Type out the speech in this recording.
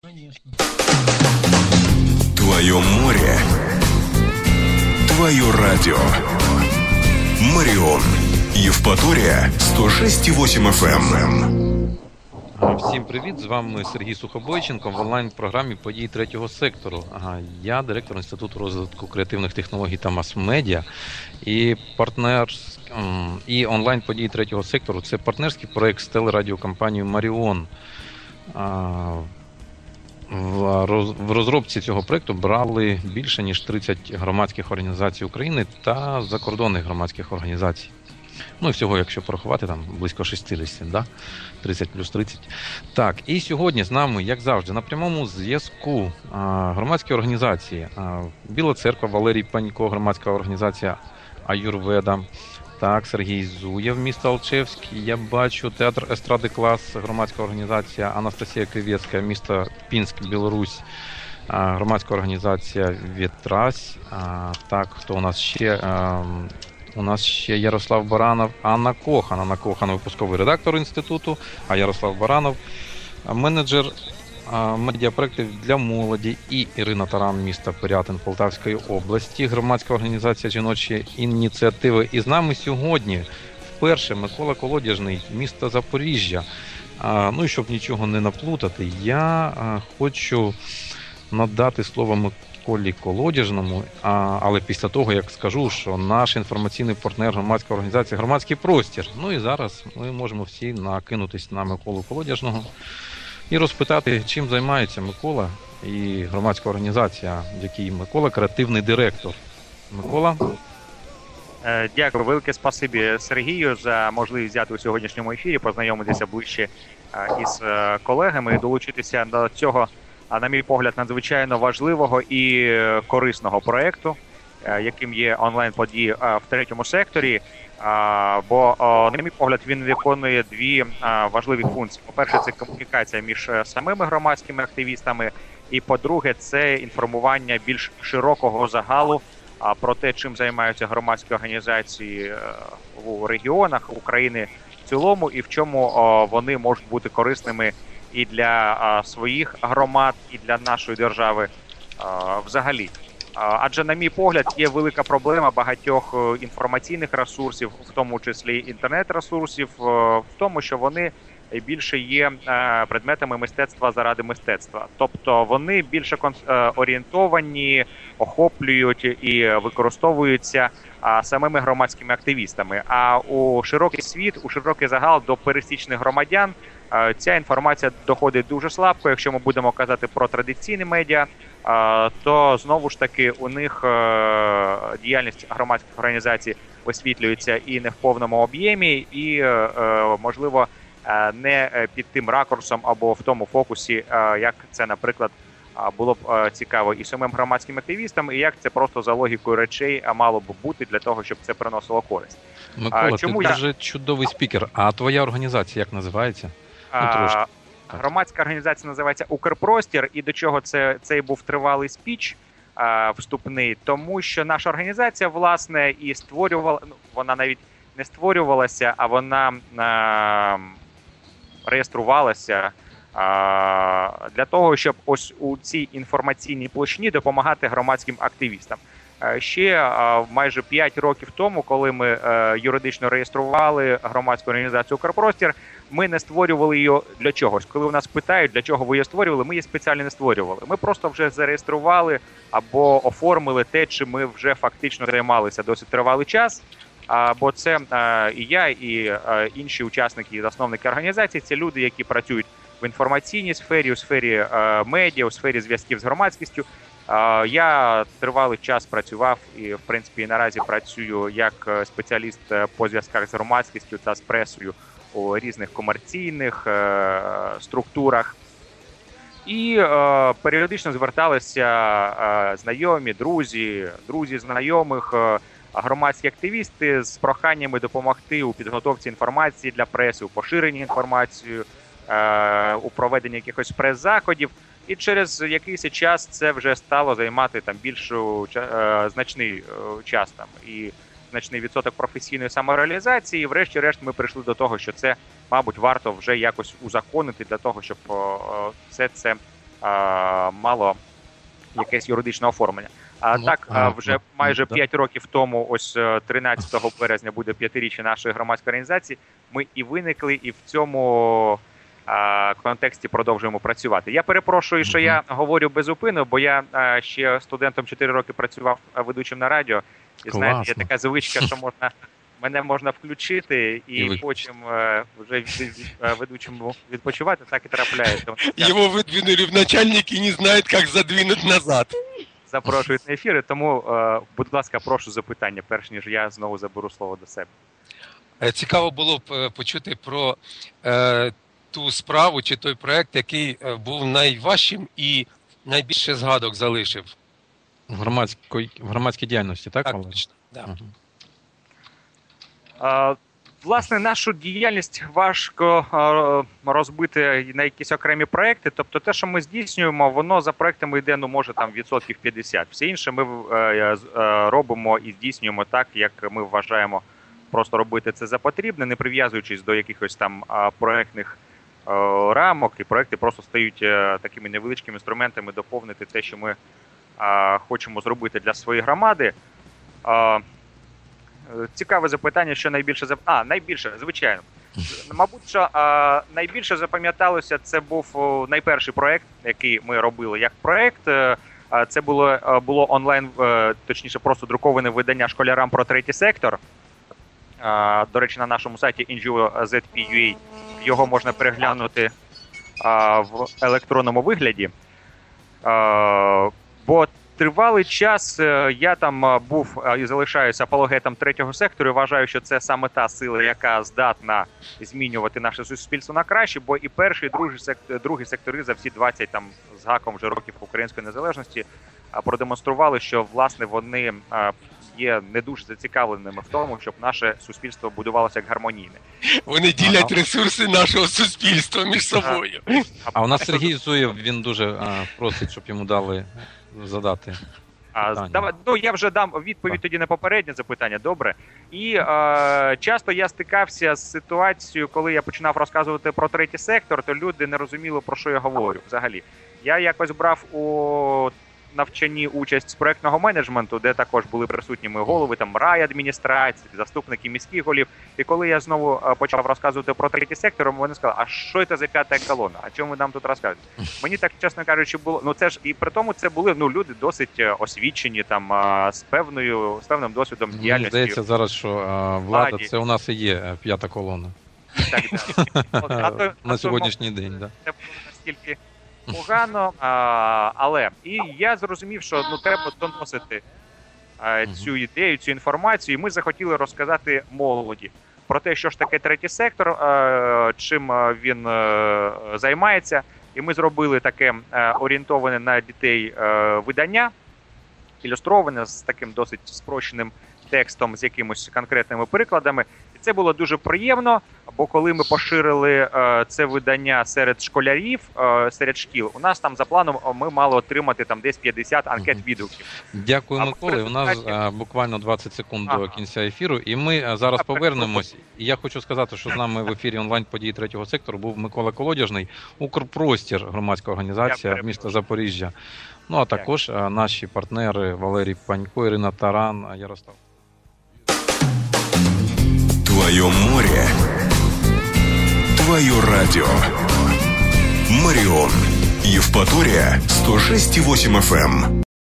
Конечно. Твое море. Твое радио. Марион. Евпатория 106,8 FM. Всім привіт! З вами Сергій Сухобойченко в онлайн-програмі подій третього сектору. Я директор Інституту розвитку креативних технологій та мас-медіа і партнер і онлайн події третього сектору. Це партнерський проект з телерадіокомпанією Маріон. В розробці цього проекту брали більше ніж 30 громадських організацій України та закордонних громадських організацій. Ну і всього, якщо порахувати, там близько 60, да? 30 плюс 30. Так, і сьогодні з нами, як завжди, на прямому зв'язку громадські організації. Біла церква Валерій Панько, громадська організація Аюрведа. Так, Сергій Зуєв, місто Алчевський. Я бачу театр Естради Клас, громадська організація Анастасія Кривецька, місто Пінськ, Білорусь, громадська організація Вітрась. Так, хто у нас ще? У нас ще Ярослав Баранов, Анна Кохан. Анна Кохан, випусковий редактор інституту, а Ярослав Баранов, менеджер медіапроєктів для молоді і Ірина Таран, міста Пирятин Полтавської області, громадська організація жіночі ініціативи. І з нами сьогодні вперше Микола Колодяжний, місто Запоріжжя. Ну і щоб нічого не наплутати, я хочу надати слово Миколі Колодяжному. Але після того як скажу, що наш інформаційний партнер громадська організація громадський простір. Ну і зараз ми можемо всі накинутись на Миколу Колодяжного і розпитати, чим займається Микола і громадська організація, в якій Микола креативний директор. Микола. Е, дякую, велике спасибі Сергію за можливість взяти у сьогоднішньому ефірі, познайомитися ближче е, із е, колегами і долучитися до цього, на мій погляд, надзвичайно важливого і корисного проекту, яким є онлайн події в третьому секторі. Бо, на мій погляд, він виконує дві важливі функції. По перше, це комунікація між е, самими громадськими активістами, і по-друге, це інформування більш широкого загалу про те, чим займаються громадські організації е, у регіонах України в цілому, і в чому вони можуть бути корисними і для своїх громад, і для нашої держави взагалі. Адже, на мій погляд, є велика проблема багатьох е, інформаційних ресурсів, в тому числі інтернет-ресурсів, е, в тому, що вони більше є е, предметами мистецтва заради мистецтва, тобто вони більше орієнтовані, охоплюють і використовуються самими громадськими активістами. А у широкий світ, у широкий загал до пересічних громадян. Ця інформація доходить дуже слабко. Якщо ми будемо казати про традиційні медіа, то знову ж таки у них е, діяльність громадських організацій освітлюється і не в повному об'ємі, і е, е, можливо не під тим ракурсом або в тому фокусі, як це, наприклад, було б цікаво і самим громадським активістам, і як це просто за логікою речей мало б бути для того, щоб це приносило користь. Микола, Чому ти я... дуже чудовий спікер. А твоя організація як називається? Ну, трошки. Громадська організація називається Укрпростір, і до чого це цей був тривалий спіч а, вступний, тому що наша організація, власне, і створювала, ну, вона навіть не створювалася, а вона а, реєструвалася а, для того, щоб ось у цій інформаційній площині допомагати громадським активістам. Ще майже 5 років тому, коли ми е, юридично реєстрували громадську організацію Укрпростір, ми не створювали її для чогось. Коли у нас питають, для чого ви її створювали, ми її спеціально не створювали. Ми просто вже зареєстрували або оформили те, чим ми вже фактично займалися досить тривалий час. Бо це і я, і інші учасники і засновники організації це люди, які працюють в інформаційній сфері, у сфері медіа, у сфері зв'язків з громадськістю. Я тривалий час працював і, в принципі, наразі працюю як е, спеціаліст е, по зв'язках з громадськістю та з пресою у різних комерційних е, структурах. І е, періодично зверталися е, знайомі, друзі, друзі знайомих, е, громадські активісти з проханнями допомогти у підготовці інформації для преси, у поширенні інформації, е, у проведенні якихось прес-заходів. І через якийсь час це вже стало займати там більшу е, значний час там і значний відсоток професійної самореалізації. І Врешті-решт, ми прийшли до того, що це, мабуть, варто вже якось узаконити для того, щоб все це мало якесь юридичне оформлення. А ну, так а, вже ну, майже ну, 5 років тому, ось 13 е, березня, буде п'ятиріччя нашої громадської організації. Ми і виникли, і в цьому контексті продовжуємо працювати. Я перепрошую, що я говорю безупину, бо я ще студентом 4 роки працював ведучим на радіо. І знаєте, є така звичка, що можна мене можна включити і, і потім е, вже е, ведучому відпочивати, так і трапляється. Його видвинули в начальник і не знають, як задвинути назад. Запрошують на ефіри, тому, е, будь ласка, прошу запитання, перш ніж я знову заберу слово до себе. Цікаво було б почути про е, ту справу чи той проект, який був найважчим і найбільше згадок залишив. В громадській в громадській діяльності, так? Так, точно. Да. Угу. Власне, нашу діяльність важко розбити на якісь окремі проекти. Тобто, те, що ми здійснюємо, воно за проектами йде, ну може там відсотків 50. Все інше ми е, е, робимо і здійснюємо так, як ми вважаємо просто робити це за потрібне, не прив'язуючись до якихось там проектних рамок, і проекти просто стають е, такими невеличкими інструментами доповнити те, що ми хочемо зробити для своєї громади. Цікаве запитання, що найбільше зап... А, найбільше, звичайно. Мабуть, що найбільше запам'яталося, це був найперший проект, який ми робили як проект. Е, це було було онлайн, е, точніше, просто друковане видання школярам про третій сектор. До речі, на нашому сайті NGO.ZP.UA його можна переглянути а, в електронному вигляді. А, Бо Тривалий час е, я там е, був е, і залишаюся апологетом третього сектору. і Вважаю, що це саме та сила, яка здатна змінювати наше суспільство на краще. Бо і перший, і другий сектор, другий сектори за всі 20 там з гаком вже років української незалежності продемонстрували, що власне вони є не дуже зацікавленими в тому, щоб наше суспільство будувалося як гармонійне. Вони ділять ресурси нашого суспільства між собою. А у нас Сергій Зуєв він дуже просить, щоб йому дали задати. А, давай, ну я вже дам відповідь тоді на попереднє запитання, добре. І е, часто я стикався з ситуацією, коли я починав розказувати про третій сектор, то люди не розуміли, про що я говорю взагалі. Я якось брав у навчанні участь з проектного менеджменту, де також були присутні мої голови, там райадміністрації, заступники міських голів. І коли я знову е, почав розказувати про третій сектор, вони сказали, а що це за п'ята колона? А чому ви нам тут розказуєте? Мені так чесно кажучи, було ну це ж і при тому це були ну люди досить е, освічені, там з певною з певним досвідом діяльності. Здається зараз, що а, влада це у нас і є п'ята колона. Так, так. На сьогоднішній день, так. Це було настільки погано. А, Але і я зрозумів, що ну треба доносити а, цю ідею, цю інформацію. І ми захотіли розказати молоді про те, що ж таке третій сектор, а, чим він а, займається. І ми зробили таке орієнтоване на дітей видання, ілюстроване з таким досить спрощеним текстом, з якимось конкретними прикладами. І це було дуже приємно. Бо коли ми поширили е, це видання серед школярів, е, серед шкіл, у нас там за планом ми мали отримати там десь 50 анкет відгуків. Дякую, Миколи. У нас буквально 20 секунд ага. до кінця ефіру, і ми зараз повернемось. І я хочу сказати, що з нами в ефірі онлайн події третього сектору був Микола Колодяжний, Укрпростір, громадська організація міста Запоріжжя. Ну а також наші партнери Валерій Панько, Ірина Таран, Ярослав. Твое море. Твое радио. Марион. Евпатория 106,8 FM.